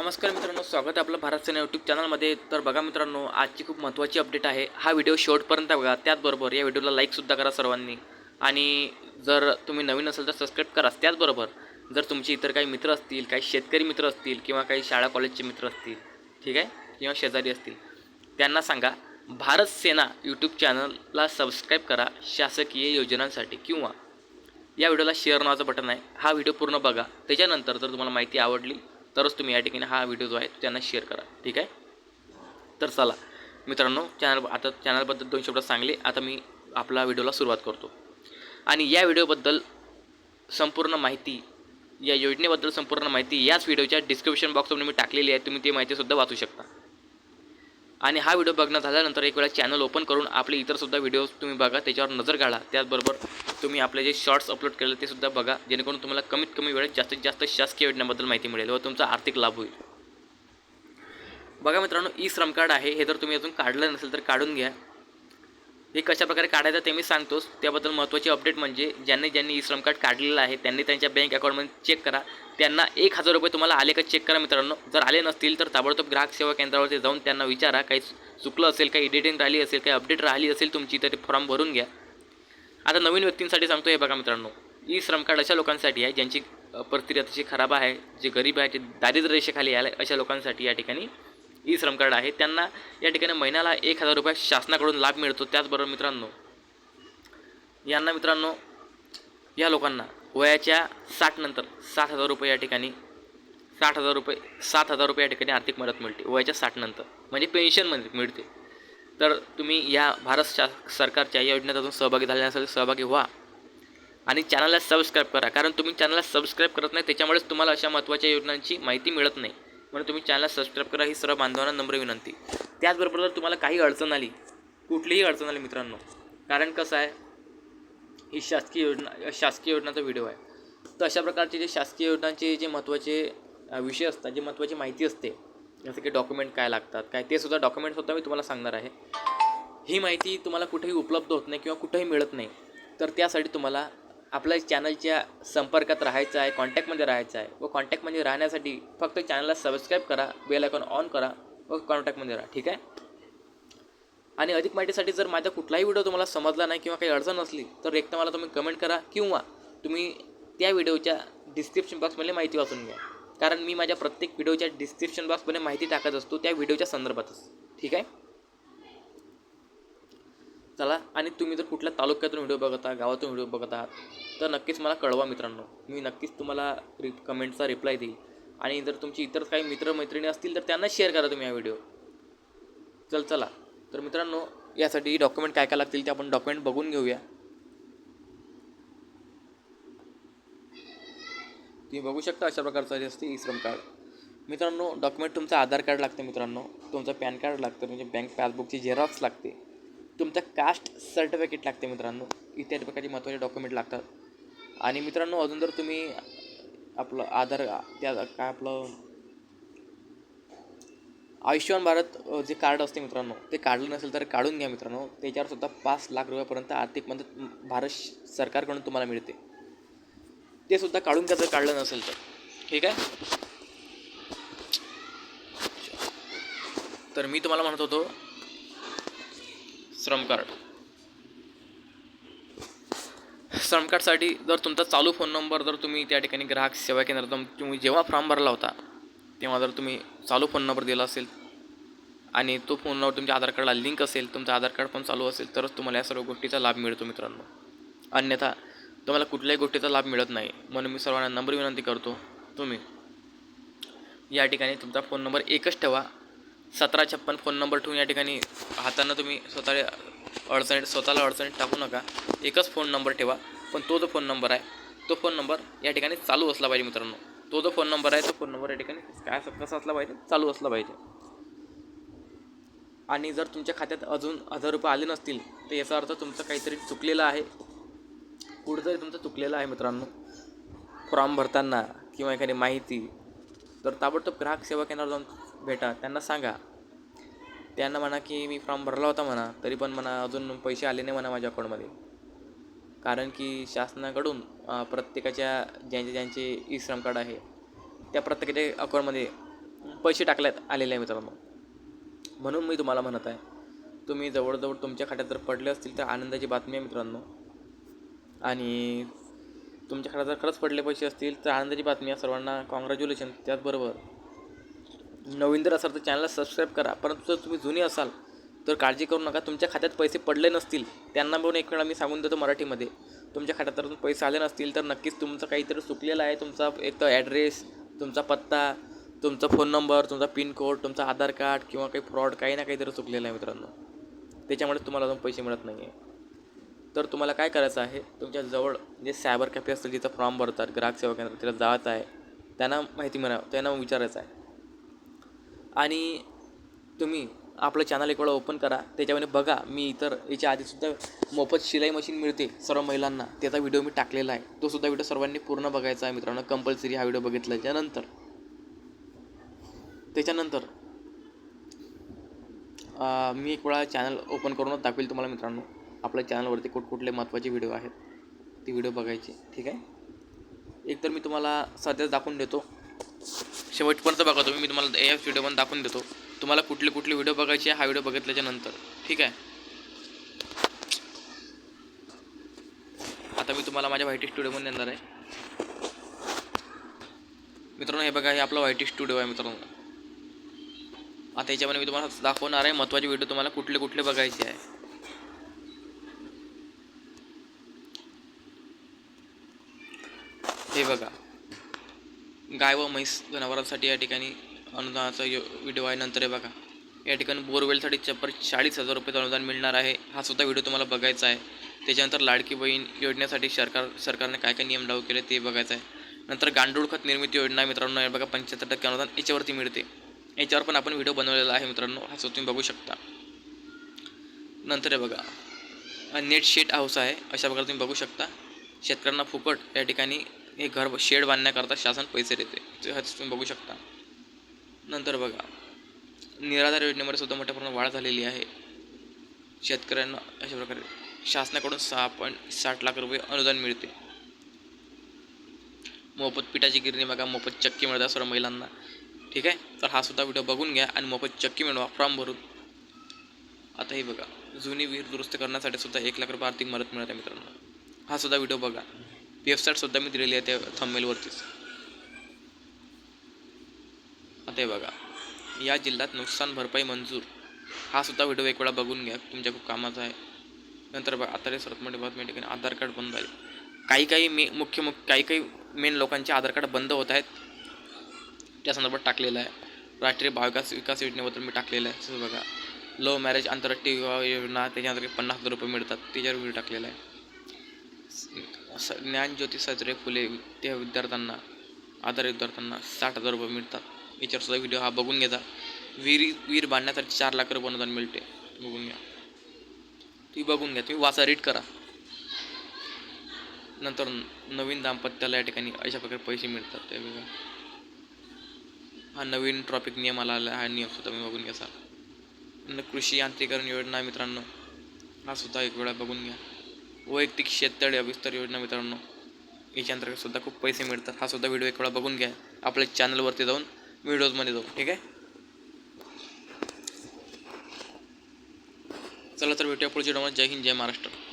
नमस्कार मित्रांनो स्वागत आहे आपलं भारत सेना यूट्यूब चॅनलमध्ये तर बघा मित्रांनो आजची खूप महत्त्वाची अपडेट आहे. हा व्हिडिओ शेवटपर्यंत बघा. त्याचबरोबर या व्हिडिओला लाईकसुद्धा करा सर्वांनी. आणि जर तुम्ही नवीन असेल तर सबस्क्राईब करा. त्याचबरोबर जर तुमचे इतर काही मित्र असतील काही शेतकरी मित्र असतील किंवा काही शाळा कॉलेजचे मित्र असतील ठीक आहे? किंवा शेजारी असतील त्यांना सांगा भारत सेना यूट्यूब चॅनलला सबस्क्राईब करा. शासकीय योजनांसाठी किंवा या व्हिडिओला शेअर नावाचं बटन आहे. हा व्हिडिओ पूर्ण बघा. त्याच्यानंतर जर तुम्हाला माहिती आवडली तरच तुम्ही या ठिकाणी हा व्हिडिओ जो आहे त्यांना शेअर करा. ठीक आहे? तर चला मित्रांनो चॅनल आता चॅनलबद्दल दोन शब्द सांगले आता मी आपला व्हिडिओला सुरुवात करतो. आणि या व्हिडिओबद्दल संपूर्ण माहिती या योजनेबद्दल संपूर्ण माहिती याच व्हिडिओच्या डिस्क्रिप्शन बॉक्समध्ये मी टाकलेली आहे तुम्ही ती माहितीसुद्धा वाचू शकता. आणि हा व्हिडिओ बघणं झाल्यानंतर एक वेळा चॅनल ओपन करून आपले इतरसुद्धा व्हिडिओज तुम्ही बघा त्याच्यावर नजर घाला. त्याचबरोबर तुम्ही आपले जे शॉर्ट्स अपलोड केले ते सुद्धा बघा जेणेकरून तुम्हाला कमीत कमी वेळेत जास्तीत जास्त शासकीय योजनेबद्दल माहिती मिळेल व तुमचा आर्थिक लाभ होईल. बघा मित्रांनो ई श्रम कार्ड आहे. हे जर तुम्ही अजून काढलं नसेल तर काढून घ्या. हे कशा प्रकारे काढायचं ते मी सांगतोच. त्याबद्दल महत्त्वाची अपडेट म्हणजे ज्यांनी ज्यांनी ई श्रम कार्ड काढलेलं आहे त्यांनी त्यांच्या बँक अकाउंटमध्ये चेक करा. त्यांना एक हजार रुपये तुम्हाला आले का चेक करा मित्रांनो. जर आले नसतील तर ताबडतोब ग्राहक सेवा केंद्रावरती जाऊन त्यांना विचारा. काही चुकलं असेल काही एडिटिंग राहिली असेल काही अपडेट राहिली असेल तुमची तर ते फॉर्म भरून घ्या. आता नवीन व्यक्तींसाठी सांगतो हे बघा मित्रांनो. ई श्रम कार्ड अशा लोकांसाठी आहे ज्यांची परिस्थिती अतिशय खराब आहे जे गरीब आहे ते दारिद्र्य रेषेखाली आले अशा लोकांसाठी या ठिकाणी ई श्रम कार्ड आहे. त्यांना या ठिकाणी महिन्याला एक हजार रुपये शासनाकडून लाभ मिळतो. त्याचबरोबर मित्रांनो यांना मित्रांनो या लोकांना वयाच्या साठनंतर सात हजार रुपये या ठिकाणी साठ हजार रुपये सात हजार रुपये या ठिकाणी आर्थिक मदत मिळते. वयाच्या साठनंतर म्हणजे पेन्शनमध्ये मिळते. तर तुम्ही या भारत शा सरकारच्या या योजनेत अजून सहभागी झाले असेल सहभागी व्हा. आणि चॅनलला सबस्क्राईब करा. कारण तुम्ही चॅनलला सबस्क्राईब करत नाही त्याच्यामुळेच तुम्हाला अशा महत्त्वाच्या योजनांची माहिती मिळत नाही. म्हणून तुम्ही चॅनलला सबस्क्राईब करा ही सर्व बांधवांना नम्र विनंती. त्याचबरोबर जर तुम्हाला काही अडचण आली कुठलीही अडचण आली मित्रांनो कारण कसं आहे ही शासकीय योजना शासकीय योजनाचा व्हिडिओ आहे. तर अशा प्रकारचे जे शासकीय योजनांचे जे महत्त्वाचे विषय असतात जे महत्त्वाची माहिती असते जसं की डॉक्युमेंट काय लागतात काय ते सुद्धा डॉक्युमेंटसुद्धा मी तुम्हाला सांगणार आहे. ही माहिती तुम्हाला कुठेही उपलब्ध होत नाही किंवा कुठेही मिळत नाही तर त्यासाठी तुम्हाला आपल्या चॅनलच्या संपर्कात राहायचं आहे कॉन्टॅक्टमध्ये राहायचं आहे व कॉन्टॅक्टमध्ये राहण्यासाठी फक्त चॅनलला सबस्क्राईब करा बेल आयकॉन ऑन करा व कॉन्टॅक्टमध्ये राहा ठीक आहे? आणि अधिक माहितीसाठी जर माझा कुठलाही व्हिडिओ तुम्हाला समजला नाही किंवा काही अडचण असली तर एक तर मला तुम्ही कमेंट करा किंवा तुम्ही त्या व्हिडिओच्या डिस्क्रिप्शन बॉक्समध्ये माहिती वाचून घ्या. कारण मी माझ्या प्रत्येक व्हिडिओच्या डिस्क्रिप्शन बॉक्समध्ये माहिती टाकत असतो त्या व्हिडिओच्या संदर्भातच ठीक आहे? चला. आणि तुम्ही जर कुठल्या तालुक्यातून व्हिडिओ बघत आहात गावातून व्हिडिओ बघत आहात तर नक्कीच मला कळवा मित्रांनो. मी नक्कीच तुम्हाला रि कमेंटचा रिप्लाय देईल. आणि जर तुमची इतर काही मित्रमैत्रिणी असतील तर त्यांना शेअर करा तुम्ही हा व्हिडिओ चल चला. तर मित्रांनो यासाठी डॉक्युमेंट काय काय लागतील ते आपण डॉक्युमेंट बघून घेऊया. तुम्ही बघू शकता अशा प्रकारचं जे असते ई श्रम कार्ड. मित्रांनो डॉक्युमेंट तुमचं आधार कार्ड लागतं मित्रांनो. तुमचं पॅन कार्ड लागतं म्हणजे बँक पासबुकची झेरॉक्स लागते. तुमचं कास्ट सर्टिफिकेट लागते मित्रांनो. इत्यादी प्रकारचे महत्त्वाचे डॉक्युमेंट लागतात. आणि मित्रांनो अजून जर तुम्ही आपलं आधार त्या काय आपलं आयुष्यमान भारत जे कार्ड असते मित्रांनो ते काढलं नसेल तर काढून घ्या मित्रांनो. त्याच्यावर सुद्धा पाच लाख रुपयापर्यंत आर्थिक मदत भारत सरकारकडून तुम्हाला मिळते. ते सुद्धा काढून घ्या जर काढलं नसेल तर. ठीक आहे? तर मी तुम्हाला म्हणत होतो श्रम कार्ड. श्रम कार्डसाठी जर तुमचा चालू फोन नंबर जर तुम्ही त्या ठिकाणी ग्राहक सेवा केंद्रातून तुम्ही जेव्हा फॉर्म भरला होता तेव्हा जर तुम्ही चालू फोन नंबर दिला असेल आणि तो फोन नंबर तुमच्या आधार कार्डला लिंक असेल तुमचं आधार कार्ड पण चालू असेल तरच तुम्हाला या सर्व गोष्टीचा लाभ मिळतो मित्रांनो. अन्यथा तुम्हाला कुठल्याही गोष्टीचा लाभ मिळत नाही. म्हणून मी सर्वांना नंबर विनंती करतो तुम्ही या ठिकाणी तुमचा फोन नंबर एकच ठेवा. सतरा छप्पन फोन नंबर ठेवून या ठिकाणी हातानं तुम्ही स्वतः अडचणीत स्वतःला अडचणीत टाकू नका. एकच फोन नंबर ठेवा पण तो जो फोन नंबर आहे तो फोन नंबर या ठिकाणी चालू असला पाहिजे मित्रांनो. तो जो फोन नंबर आहे तो फोन नंबर या ठिकाणी काय असं- कसा असला पाहिजे चालू असला पाहिजे. आणि जर तुमच्या खात्यात अजून हजार रुपये आले नसतील तर याचा अर्थ तुमचं काहीतरी चुकलेलं आहे. कुठंतरी तुमचं चुकलेलं आहे मित्रांनो. फॉर्म भरताना किंवा एखादी माहिती तर ताबडतोब ग्राहक सेवा केंद्रावर जाऊन भेटा त्यांना सांगा. त्यांना म्हणा की मी फॉर्म भरला होता म्हणा तरी पण म्हणा अजून पैसे आले नाही म्हणा माझ्या अकाउंटमध्ये कारण की शासनाकडून प्रत्येकाच्या ज्यांचे ज्यांचे ई श्रम कार्ड आहे त्या प्रत्येकाच्या अकाउंटमध्ये पैसे टाकल्यात आलेले आहे मित्रांनो. म्हणून मी तुम्हाला म्हणत आहे तुम्ही जवळजवळ तुमच्या खात्यात जर पडले असतील तर आनंदाची बातमी आहे मित्रांनो. आणि तुमच्या खात्यात जर खरंच पडले पैसे असतील तर आनंदाची बातमी आहे सर्वांना. कॉंग्रॅच्युलेशन त्याचबरोबर नवीन जर असाल तर चॅनलला सबस्क्राईब करा. परंतु जर तुम्ही जुने असाल तर काळजी करू नका. तुमच्या खात्यात पैसे पडले नसतील त्यांना पण एक वेळा मी सांगून देतो मराठीमध्ये. तुमच्या खात्यात पैसे आले नसतील तर नक्कीच तुमचं काहीतरी चुकलेलं आहे. तुमचा एक तर ॲड्रेस तुमचा पत्ता तुमचा फोन नंबर तुमचा पिनकोड तुमचा आधार कार्ड किंवा काही फ्रॉड काही ना काहीतरी चुकलेलं आहे मित्रांनो. त्याच्यामुळे तुम्हाला अजून पैसे मिळत नाही आहे तर तुम्हाला काय करायचं आहे? तुमच्या जवळ जे सायबर कॅफे असतील जिथं फॉर्म भरतात ग्राहक सेवा केंद्र तिथं जायचं आहे त्यांना माहिती मिळावं त्यांना विचारायचं आहे. आणि तुम्ही आपलं चॅनल एक वेळा ओपन करा. त्याच्यामध्ये बघा मी इतर याच्या आधीसुद्धा मोफत शिलाई मशीन मिळते सर्व महिलांना. त्याचा व्हिडिओ मी टाकलेला आहे. तो सुद्धा व्हिडिओ सर्वांनी पूर्ण बघायचा आहे मित्रांनो. कंपल्सरी हा व्हिडिओ बघितल्याच्यानंतर त्याच्यानंतर मी एक वेळा चॅनल ओपन करूनच दाखवेल तुम्हाला मित्रांनो. आपल्या चॅनलवरती कुठकुठले महत्त्वाचे व्हिडिओ आहेत ती व्हिडिओ बघायचे. ठीक आहे? एकतर मी तुम्हाला सध्याच दाखवून देतो. शेवटपर्यंत बघा तुम्ही मी तुम्हाला या व्हिडिओ पण दाखवून देतो. तुम्हाला कुठले कुठले व्हिडिओ बघायचे हा व्हिडिओ बघितल्याच्या नंतर. ठीक आहे? आता मी तुम्हाला माझ्या व्हायटी स्टुडिओमध्ये नेणार आहे. मित्रांनो हे बघा हे आपलं व्हायटी स्टुडिओ आहे मित्रांनो. आता याच्यामध्ये मी तुम्हाला दाखवणार आहे महत्त्वाचे व्हिडिओ तुम्हाला कुठले कुठले बघायचे आहे. हे बघा. गाय व म्हैस जनावरांसाठी या ठिकाणी अनुदानाचा यो व्हिडिओ आहे. नंतर हे बघा. या ठिकाणी बोरवेलसाठी चप्पर चाळीस हजार रुपये अनुदान मिळणार आहे. हा सुद्धा व्हिडिओ तुम्हाला बघायचा आहे. त्याच्यानंतर लाडकी बहीण योजनेसाठी सरकार सरकारने काय काय नियम लागू केले ते बघायचं आहे. नंतर गांडूळ खत निर्मिती योजना मित्रांनो. बघा पंच्याहत्तर टक्के अनुदान याच्यावरती मिळते. याच्यावर पण आपण व्हिडिओ बनवलेला आहे मित्रांनो. हा सुद्धा तुम्ही बघू शकता. नंतर हे बघा. नेट शेट हाऊस आहे. अशा प्रकारे तुम्ही बघू शकता. शेतकऱ्यांना फुकट या ठिकाणी हे घर शेड बांधण्याकरता शासन पैसे देते. ते तुम्ही बघू शकता. नंतर बघा. निराधार योजनेमध्ये सुद्धा मोठ्या प्रमाणात वाढ झालेली आहे. शेतकऱ्यांना अशा प्रकारे शासनाकडून सहा पॉईंट साठ लाख रुपये अनुदान मिळते. मोफत पिठाची गिरणी बघा मोफत चक्की मिळतात सर्व महिलांना. ठीक आहे? तर हा सुद्धा व्हिडिओ बघून घ्या आणि मोफत चक्की मिळवा फॉर्म भरून. आता हे बघा. जुनी विहीर दुरुस्त करण्यासाठी सुद्धा एक लाख रुपये आर्थिक मदत मिळते मित्रांनो. हा सुद्धा व्हिडिओ बघा. वेबसाईटसुद्धा मी दिलेली आहे त्या थंबमेलवरतीच आता हे बघा. या जिल्ह्यात नुकसान भरपाई मंजूर. हा सुद्धा व्हिडिओ एक वेळा बघून घ्या. तुमच्या खूप कामाचा आहे. नंतर बघा आता रे सर्वात मोठी बातमी ठिकाणी आधार कार्ड बंद आहे. काही काही मे मुख्य मुख्य काही काही मेन लोकांचे आधार कार्ड बंद होत आहेत. त्या संदर्भात टाकलेलं आहे. राष्ट्रीय बालविकास विकास योजनेबद्दल मी टाकलेलं आहे. तसं बघा. लव्ह मॅरेज आंतरराष्ट्रीय विवाह योजना त्याच्यानंतर पन्नास हजार रुपये मिळतात. त्याच्यावर व्हिडिओ टाकलेला आहे. ज्ञानज्योती साजरे फुले त्या विद्यार्थ्यांना आधार विद्यार्थ्यांना साठ हजार रुपये मिळतात. विचारसुद्धा व्हिडिओ हा बघून घेता विहिरी विहीर बांधण्यासाठी चार लाख रुपये अनुदान मिळते. बघून घ्या. ती बघून घ्या. तुम्ही वाचा रीड करा. नंतर नवीन दाम्पत्याला या ठिकाणी अशा प्रकारे पैसे मिळतात. ते बघा. हा नवीन ट्रॉफिक नियम आला हा नियम सुद्धा मी बघून घ्या न कृषी यांत्रिकरण योजना मित्रांनो हा सुद्धा एक वेळा बघून घ्या. वैयक्तिक शेततळे विस्तार योजना मित्रांनो याच्या अंतर्गत सुद्धा खूप पैसे मिळतात. हा सुद्धा व्हिडिओ एक वेळा बघून घ्या. आपल्या चॅनलवरती जाऊन व्हिडिओजमध्ये जाऊ. ठीक आहे? चला तर भेटूया पुढच्या डोमात जय हिंद जय महाराष्ट्र.